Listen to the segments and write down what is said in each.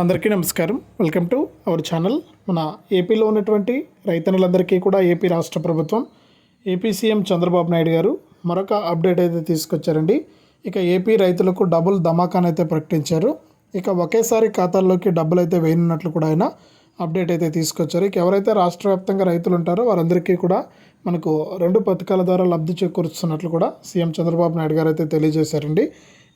అందరికీ నమస్కారం. Welcome to our channel. మన ఏపీలో ఉన్నటువంటి రైతన్నులందరికీ కూడా ఏపీ రాష్ట్ర ప్రభుత్వం ఏపీ సీఎం చంద్రబాబు నాయుడు గారు మరొక అప్డేట్ అయితే తీసుకొచ్చారండి. ఇక ఏపీ రైతులకు డబుల్ ధమాకాన్ అయితే ప్రకటించారు. ఇక ఒకేసారి ఖాతాల్లోకి డబ్బులు అయితే వేయనున్నట్లు కూడా ఆయన అప్డేట్ అయితే తీసుకొచ్చారు. ఇక ఎవరైతే రాష్ట్ర వ్యాప్తంగా రైతులు ఉంటారో వారందరికీ కూడా మనకు రెండు పథకాల ద్వారా లబ్ధి చేకూరుస్తున్నట్లు కూడా సీఎం చంద్రబాబు నాయుడు గారు అయితే తెలియజేశారండి.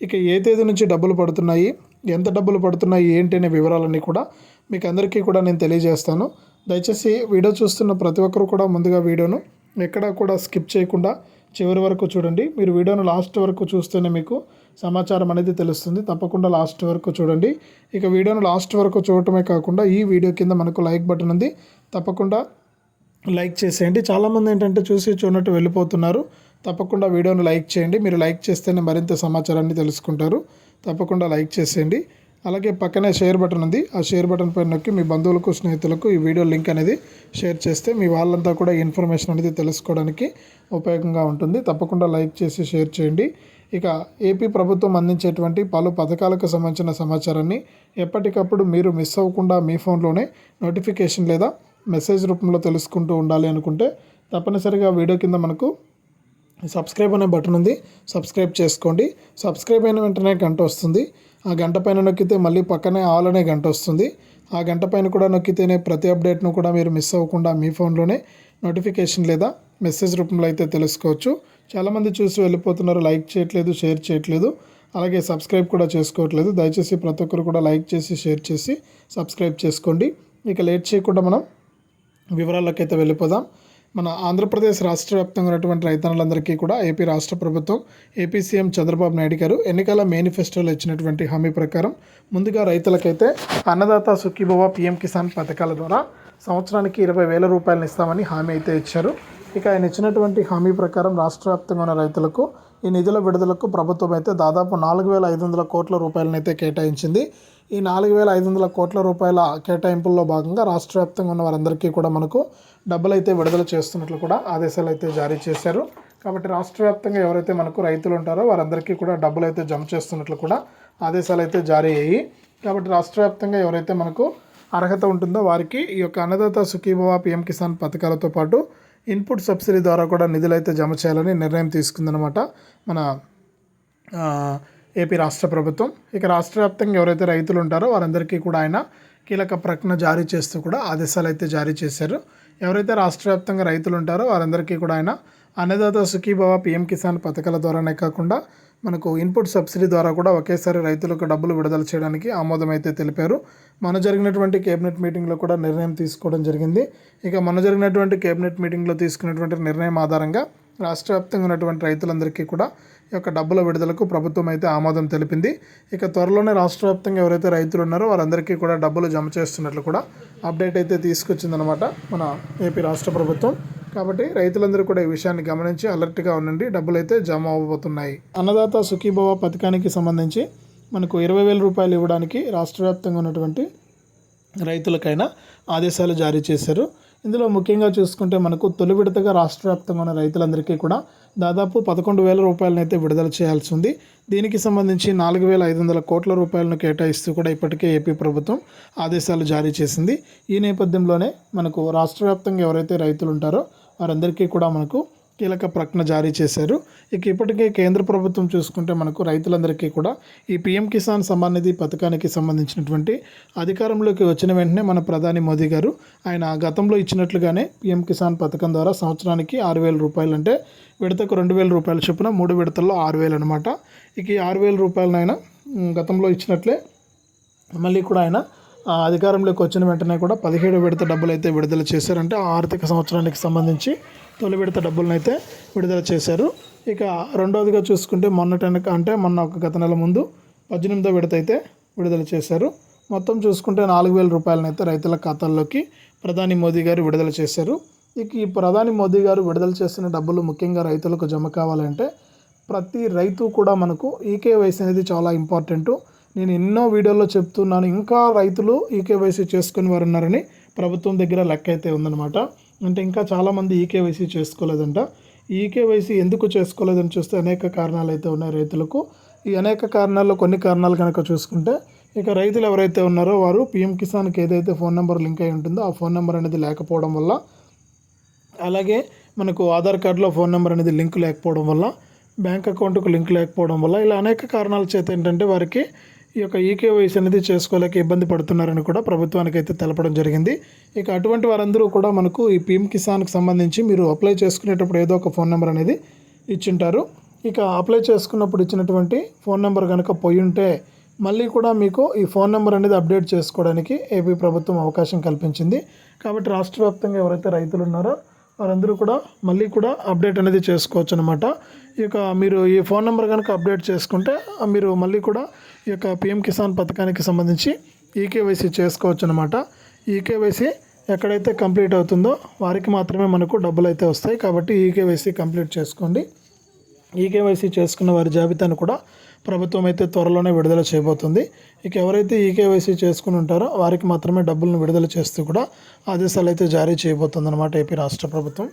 ఇక ఏ తేదీ నుంచి డబ్బులు పడుతున్నాయి ఎంత డబ్బులు పడుతున్నాయి ఏంటి అనే వివరాలన్నీ కూడా మీకు అందరికీ కూడా నేను తెలియజేస్తాను. దయచేసి వీడియో చూస్తున్న ప్రతి ఒక్కరు కూడా ముందుగా వీడియోను ఎక్కడా కూడా స్కిప్ చేయకుండా చివరి వరకు చూడండి. మీరు వీడియోను లాస్ట్ వరకు చూస్తేనే మీకు సమాచారం అనేది తెలుస్తుంది. తప్పకుండా లాస్ట్ వరకు చూడండి. ఇక వీడియోను లాస్ట్ వరకు చూడటమే కాకుండా ఈ వీడియో కింద మనకు లైక్ బటన్ ఉంది. తప్పకుండా లైక్ చేసేయండి. చాలామంది ఏంటంటే చూసి చూడనట్టు వెళ్ళిపోతున్నారు. తప్పకుండా వీడియోను లైక్ చేయండి. మీరు లైక్ చేస్తేనే మరింత సమాచారాన్ని తెలుసుకుంటారు. తప్పకుండా లైక్ చేసేయండి. అలాగే పక్కనే షేర్ బటన్ ఉంది. ఆ షేర్ బటన్ పైన నొక్కి మీ బంధువులకు స్నేహితులకు ఈ వీడియో లింక్ అనేది షేర్ చేస్తే మీ వాళ్ళంతా కూడా ఇన్ఫర్మేషన్ అనేది తెలుసుకోవడానికి ఉపయోగంగా ఉంటుంది. తప్పకుండా లైక్ చేసి షేర్ చేయండి. ఇక ఏపీ ప్రభుత్వం అందించేటువంటి పలు పథకాలకు సంబంధించిన సమాచారాన్ని ఎప్పటికప్పుడు మీరు మిస్ అవ్వకుండా మీ ఫోన్లోనే నోటిఫికేషన్ లేదా మెసేజ్ రూపంలో తెలుసుకుంటూ ఉండాలి అనుకుంటే తప్పనిసరిగా వీడియో కింద మనకు సబ్స్క్రైబ్ అనే బటన్ ఉంది. సబ్స్క్రైబ్ చేసుకోండి. సబ్స్క్రైబ్ అయిన వెంటనే గంట వస్తుంది. ఆ గంట పైన నొక్కితే మళ్ళీ పక్కనే ఆల్ అనే గంట వస్తుంది. ఆ గంట పైన కూడా నొక్కితేనే ప్రతి అప్డేట్ను కూడా మీరు మిస్ అవ్వకుండా మీ ఫోన్లోనే నోటిఫికేషన్ లేదా మెసేజ్ రూపంలో అయితే తెలుసుకోవచ్చు. చాలామంది చూసి వెళ్ళిపోతున్నారు. లైక్ చేయట్లేదు షేర్ చేయట్లేదు. అలాగే సబ్స్క్రైబ్ కూడా చేసుకోవట్లేదు. దయచేసి ప్రతి ఒక్కరు కూడా లైక్ చేసి షేర్ చేసి సబ్స్క్రైబ్ చేసుకోండి. ఇక లేట్ చేయకుండా మనం వివరాల్లోకి అయితే వెళ్ళిపోదాం. మన ఆంధ్రప్రదేశ్ రాష్ట్ర వ్యాప్తంగా ఉన్నటువంటి రైతన్నులందరికీ కూడా ఏపీ రాష్ట్ర ప్రభుత్వం ఏపీ సీఎం చంద్రబాబు నాయుడు గారు ఎన్నికల మేనిఫెస్టోలో ఇచ్చినటువంటి హామీ ప్రకారం ముందుగా రైతులకైతే అన్నదాత సుఖీభవ పిఎం కిసాన్ పథకాల ద్వారా సంవత్సరానికి ఇరవై వేల రూపాయలను ఇస్తామని హామీ అయితే ఇచ్చారు. ఇక ఆయన ఇచ్చినటువంటి హామీ ప్రకారం రాష్ట్ర వ్యాప్తంగా ఉన్న రైతులకు ఈ నిధుల విడుదలకు ప్రభుత్వం అయితే దాదాపు నాలుగు వేల ఐదు వందల కోట్ల రూపాయలను అయితే కేటాయించింది. ఈ నాలుగు వేల ఐదు వందల కోట్ల రూపాయల కేటాయింపుల్లో భాగంగా రాష్ట్ర వ్యాప్తంగా ఉన్న వారందరికీ కూడా మనకు డబ్బులు అయితే విడుదల చేస్తున్నట్లు కూడా ఆదేశాలు అయితే జారీ చేశారు. కాబట్టి రాష్ట్ర వ్యాప్తంగా ఎవరైతే మనకు రైతులు ఉంటారో వారందరికీ కూడా డబ్బులు అయితే జమ చేస్తున్నట్లు కూడా ఆదేశాలు అయితే జారీ అయ్యాయి కాబట్టి రాష్ట్ర వ్యాప్తంగా ఎవరైతే మనకు అర్హత ఉంటుందో వారికి ఈ యొక్క అన్నదాత సుఖీభవ పిఎం కిసాన్ పథకాలతో పాటు ఇన్పుట్ సబ్సిడీ ద్వారా కూడా నిధులు అయితే జమ చేయాలని నిర్ణయం తీసుకుందనమాట మన ఏపీ రాష్ట్ర ప్రభుత్వం. ఇక రాష్ట్ర వ్యాప్తంగా ఎవరైతే రైతులు ఉంటారో వారందరికీ కూడా ఆయన కీలక ప్రకటన జారీ చేస్తూ కూడా ఆదేశాలు అయితే జారీ చేశారు. ఎవరైతే రాష్ట్ర వ్యాప్తంగా రైతులు ఉంటారో వారందరికీ కూడా ఆయన అన్నదాత సుఖీభవ పిఎం కిసాన్ పథకాల ద్వారానే కాకుండా మనకు ఇన్పుట్ సబ్సిడీ ద్వారా కూడా ఒకేసారి రైతులకు డబ్బులు విడుదల చేయడానికి ఆమోదం అయితే తెలిపారు. మన జరిగినటువంటి కేబినెట్ మీటింగ్లో కూడా నిర్ణయం తీసుకోవడం జరిగింది. ఇక మన జరిగినటువంటి కేబినెట్ మీటింగ్లో తీసుకున్నటువంటి నిర్ణయం ఆధారంగా రాష్ట్ర వ్యాప్తంగా ఉన్నటువంటి రైతులందరికీ కూడా ఈ యొక్క డబ్బుల విడుదలకు ప్రభుత్వం అయితే ఆమోదం తెలిపింది. ఇక త్వరలోనే రాష్ట్ర వ్యాప్తంగా ఎవరైతే రైతులు ఉన్నారో వారందరికీ కూడా డబ్బులు జమ చేస్తున్నట్లు కూడా అప్డేట్ అయితే తీసుకొచ్చిందనమాట మన ఏపీ రాష్ట్ర ప్రభుత్వం. కాబట్టి రైతులందరూ కూడా ఈ విషయాన్ని గమనించి అలర్ట్గా ఉండండి. డబ్బులు అయితే జమ అవ్వబోతున్నాయి. అన్నదాత సుఖీభవ పథకానికి సంబంధించి మనకు ఇరవై వేల రూపాయలు ఇవ్వడానికి రాష్ట్ర వ్యాప్తంగా ఉన్నటువంటి రైతులకైనా ఆదేశాలు జారీ చేశారు. ఇందులో ముఖ్యంగా చూసుకుంటే మనకు తొలి విడతగా రాష్ట్ర వ్యాప్తంగా ఉన్న రైతులందరికీ కూడా దాదాపు పదకొండు వేల రూపాయలను అయితే విడుదల చేయాల్సి ఉంది. దీనికి సంబంధించి నాలుగు వేల ఐదు వందల కోట్ల రూపాయలను కేటాయిస్తూ కూడా ఇప్పటికే ఏపీ ప్రభుత్వం ఆదేశాలు జారీ చేసింది. ఈ నేపథ్యంలోనే మనకు రాష్ట్ర వ్యాప్తంగా ఎవరైతే రైతులు ఉంటారో వారందరికీ కూడా మనకు కీలక ప్రకటన జారీ చేశారు. ఇక ఇప్పటికే కేంద్ర ప్రభుత్వం చూసుకుంటే మనకు రైతులందరికీ కూడా ఈ పీఎం కిసాన్ సమ్మాన్ నిధి పథకానికి సంబంధించినటువంటి అధికారంలోకి వచ్చిన వెంటనే మన ప్రధాని మోదీ గారు ఆయన గతంలో ఇచ్చినట్లుగానే పీఎం కిసాన్ పథకం ద్వారా సంవత్సరానికి ఆరు వేల రూపాయలు అంటే విడతకు రెండు వేల రూపాయల చొప్పున మూడు విడతల్లో ఆరు వేలు అనమాట ఇక ఈ ఆరు వేల రూపాయలనైనా ఉమ్, గతంలో ఇచ్చినట్లే మళ్ళీ కూడా ఆయన అధికారంలోకి వచ్చిన వెంటనే కూడా పదిహేడు విడత డబ్బులు అయితే విడుదల చేశారంటే ఆ ఆర్థిక సంవత్సరానికి సంబంధించి తొలి విడత డబ్బులను అయితే విడుదల చేశారు. ఇక రెండవదిగా చూసుకుంటే మొన్నటనక అంటే మొన్న ఒక గత నెల ముందు పద్దెనిమిదో విడత అయితే విడుదల చేశారు. మొత్తం చూసుకుంటే నాలుగు వేల రూపాయలను అయితే రైతుల ఖాతాల్లోకి ప్రధాని మోదీ గారు విడుదల చేశారు. ఇక ఈ ప్రధాని మోదీ గారు విడుదల చేసిన డబ్బులు ముఖ్యంగా రైతులకు జమ కావాలంటే ప్రతి రైతు కూడా మనకు ఈకేవైసీ అనేది చాలా ఇంపార్టెంటు. నేను ఎన్నో వీడియోల్లో చెప్తున్నాను. ఇంకా రైతులు ఈకేవైసీ చేసుకుని వారు ఉన్నారని ప్రభుత్వం దగ్గర లెక్క అయితే ఉందన్నమాట. అంటే ఇంకా చాలామంది ఈకేవైసీ చేసుకోలేదంట. ఈ ఈకేవైసీ ఎందుకు చేసుకోలేదని చూస్తే అనేక కారణాలు అయితే ఉన్నాయి రైతులకు. ఈ అనేక కారణాల్లో కొన్ని కారణాలు కనుక చూసుకుంటే ఇక రైతులు ఎవరైతే ఉన్నారో వారు పిఎం కిసాన్కి ఏదైతే ఫోన్ నెంబర్ లింక్ అయి ఉంటుందో ఆ ఫోన్ నెంబర్ అనేది లేకపోవడం వల్ల అలాగే మనకు ఆధార్ కార్డులో ఫోన్ నెంబర్ అనేది లింక్ లేకపోవడం వల్ల బ్యాంక్ అకౌంట్కు లింక్ లేకపోవడం వల్ల ఇలా అనేక కారణాల చేత ఏంటంటే వారికి ఈ యొక్క ఈకేవైసీ అనేది చేసుకోలేక ఇబ్బంది పడుతున్నారని కూడా ప్రభుత్వానికి అయితే తెలపడం జరిగింది. ఇక అటువంటి వారందరూ కూడా మనకు ఈ పీఎం కిసాన్కి సంబంధించి మీరు అప్లై చేసుకునేటప్పుడు ఏదో ఒక ఫోన్ నెంబర్ అనేది ఇచ్చింటారు. ఇక అప్లై చేసుకున్నప్పుడు ఇచ్చినటువంటి ఫోన్ నెంబర్ కనుక పోయి ఉంటే మళ్ళీ కూడా మీకు ఈ ఫోన్ నెంబర్ అనేది అప్డేట్ చేసుకోవడానికి ఏపీ ప్రభుత్వం అవకాశం కల్పించింది. కాబట్టి రాష్ట్ర వ్యాప్తంగా ఎవరైతే రైతులు ఉన్నారో వారందరూ కూడా మళ్ళీ కూడా అప్డేట్ అనేది చేసుకోవచ్చు అనమాట ఈ యొక్క మీరు ఈ ఫోన్ నెంబర్ కనుక అప్డేట్ చేసుకుంటే మీరు మళ్ళీ కూడా ఈ యొక్క పిఎం కిసాన్ పథకానికి సంబంధించి ఈకేవైసీ చేసుకోవచ్చు అనమాట ఈకేవైసీ ఎక్కడైతే కంప్లీట్ అవుతుందో వారికి మాత్రమే మనకు డబ్బులు అయితే వస్తాయి. కాబట్టి ఈకేవైసీ కంప్లీట్ చేసుకోండి. ఈకేవైసీ చేసుకున్న వారి జాబితాను కూడా ప్రభుత్వం అయితే త్వరలోనే విడుదల చేయబోతుంది. ఇక ఎవరైతే ఈకేవైసీ చేసుకుని ఉంటారో వారికి మాత్రమే డబ్బులను విడుదల చేస్తూ కూడా ఆదేశాలు అయితే జారీ చేయబోతుంది అనమాట ఏపీ రాష్ట్ర ప్రభుత్వం.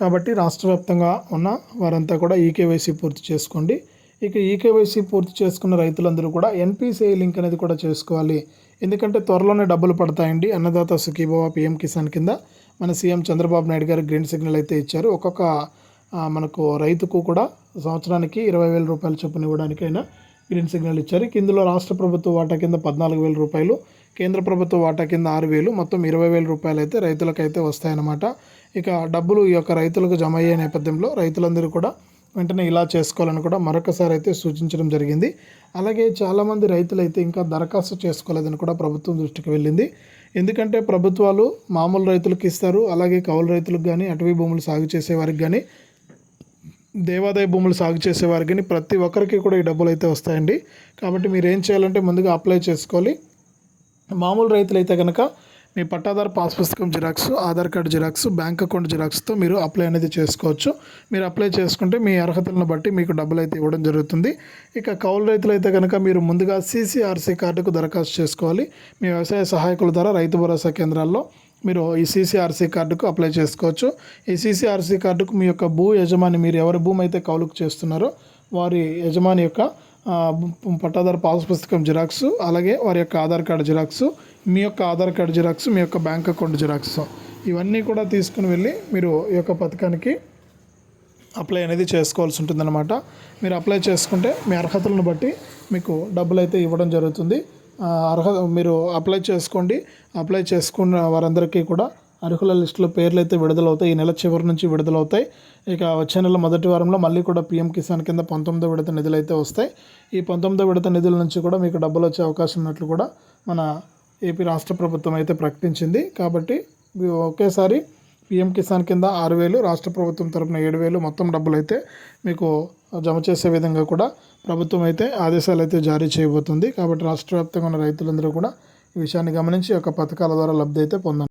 కాబట్టి రాష్ట్ర వ్యాప్తంగా ఉన్న వారంతా కూడా ఈకేవైసీ పూర్తి చేసుకోండి. ఇక ఈకేవైసీ పూర్తి చేసుకున్న రైతులందరూ కూడా ఎన్పిసిఐ లింక్ అనేది కూడా చేసుకోవాలి. ఎందుకంటే త్వరలోనే డబ్బులు పడతాయండి. అన్నదాత సుఖీభవ పిఎం కిసాన్ కింద మన సీఎం చంద్రబాబు నాయుడు గారు గ్రీన్ సిగ్నల్ అయితే ఇచ్చారు. ఒక్కొక్క మనకు రైతుకు కూడా సంవత్సరానికి ఇరవై వేల రూపాయలు చొప్పున ఇవ్వడానికైనా గ్రీన్ సిగ్నల్ ఇచ్చారు. ఇందులో రాష్ట్ర ప్రభుత్వ వాటా కింద పద్నాలుగు వేల రూపాయలు కేంద్ర ప్రభుత్వ వాటా కింద ఆరు వేలు మొత్తం ఇరవై వేల రూపాయలు అయితే రైతులకైతే వస్తాయన్నమాట. ఇక డబ్బులు ఈ యొక్క రైతులకు జమ అయ్యే నేపథ్యంలో రైతులందరూ కూడా వెంటనే ఇలా చేసుకోవాలని కూడా మరొకసారి అయితే సూచించడం జరిగింది. అలాగే చాలామంది రైతులు అయితే ఇంకా దరఖాస్తు చేసుకోలేదని కూడా ప్రభుత్వం దృష్టికి వెళ్ళింది. ఎందుకంటే ప్రభుత్వాలు మామూలు రైతులకు ఇస్తారు అలాగే కౌలు రైతులకు కానీ అటవీ భూములు సాగు చేసే వారికి కానీ దేవాదాయ భూములు సాగు చేసే వారికి కానీ ప్రతి ఒక్కరికి కూడా ఈ డబ్బులు అయితే వస్తాయండి. కాబట్టి మీరు ఏం చేయాలంటే ముందుగా అప్లై చేసుకోవాలి. మామూలు రైతులు అయితే కనుక మీ పట్టాదారు పాస్ పుస్తకం xerox Aadhaar card xerox bank account జిరాక్స్తో మీరు అప్లై అనేది చేసుకోవచ్చు. మీరు అప్లై చేసుకుంటే మీ అర్హతలను బట్టి మీకు డబ్బులు అయితే ఇవ్వడం జరుగుతుంది. ఇక కౌలు రైతులు అయితే కనుక మీరు ముందుగా సీసీఆర్సీ కార్డుకు దరఖాస్తు చేసుకోవాలి. మీ వ్యవసాయ సహాయకుల ద్వారా రైతు భరోసా కేంద్రాల్లో మీరు ఈ సీసీఆర్సీ కార్డుకు అప్లై చేసుకోవచ్చు. ఈ సీసీఆర్సీ కార్డుకు మీ యొక్క భూ యజమాని మీరు ఎవరి భూమి అయితే కౌలుకు చేస్తున్నారో వారి యజమాని యొక్క పట్టాదారు పాస్ పుస్తకం జిరాక్స్ అలాగే వారి యొక్క ఆధార్ కార్డు జిరాక్స్ మీ యొక్క ఆధార్ కార్డు జిరాక్స్ మీ యొక్క బ్యాంక్ అకౌంట్ జిరాక్స్. ఇవన్నీ కూడా తీసుకుని వెళ్ళి మీరు ఈ యొక్క పథకానికి అప్లై అనేది చేసుకోవాల్సి ఉంటుందన్నమాట. మీరు అప్లై చేసుకుంటే మీ అర్హతలను బట్టి మీకు డబ్బులు అయితే ఇవ్వడం జరుగుతుంది. అర్హత మీరు అప్లై చేసుకోండి. అప్లై చేసుకున్న వారందరికీ కూడా అర్హుల లిస్టులో పేర్లు అయితే విడుదలవుతాయి. ఈ నెల చివరి నుంచి విడుదలవుతాయి. ఇక వచ్చే నెల మొదటి వారంలో మళ్ళీ కూడా పీఎం కిసాన్ కింద పంతొమ్మిదో విడత నిధులు అయితే వస్తాయి. ఈ పంతొమ్మిదో విడత నిధుల నుంచి కూడా మీకు డబ్బులు వచ్చే అవకాశం ఉన్నట్లు కూడా మన ఏపీ రాష్ట్ర ప్రభుత్వం అయితే ప్రకటించింది. కాబట్టి ఒకేసారి పిఎం కిసాన్ కింద ఆరు వేలు రాష్ట్ర ప్రభుత్వం తరపున ఏడు వేలు మొత్తం డబ్బులు అయితే మీకు జమ చేసే విధంగా కూడా ప్రభుత్వం అయితే ఆదేశాలు అయితే జారీ చేయబోతుంది. కాబట్టి రాష్ట్ర వ్యాప్తంగా ఉన్న రైతులందరూ కూడా ఈ విషయాన్ని గమనించి ఒక యొక్క పథకాల ద్వారా లబ్ధి అయితే పొందండి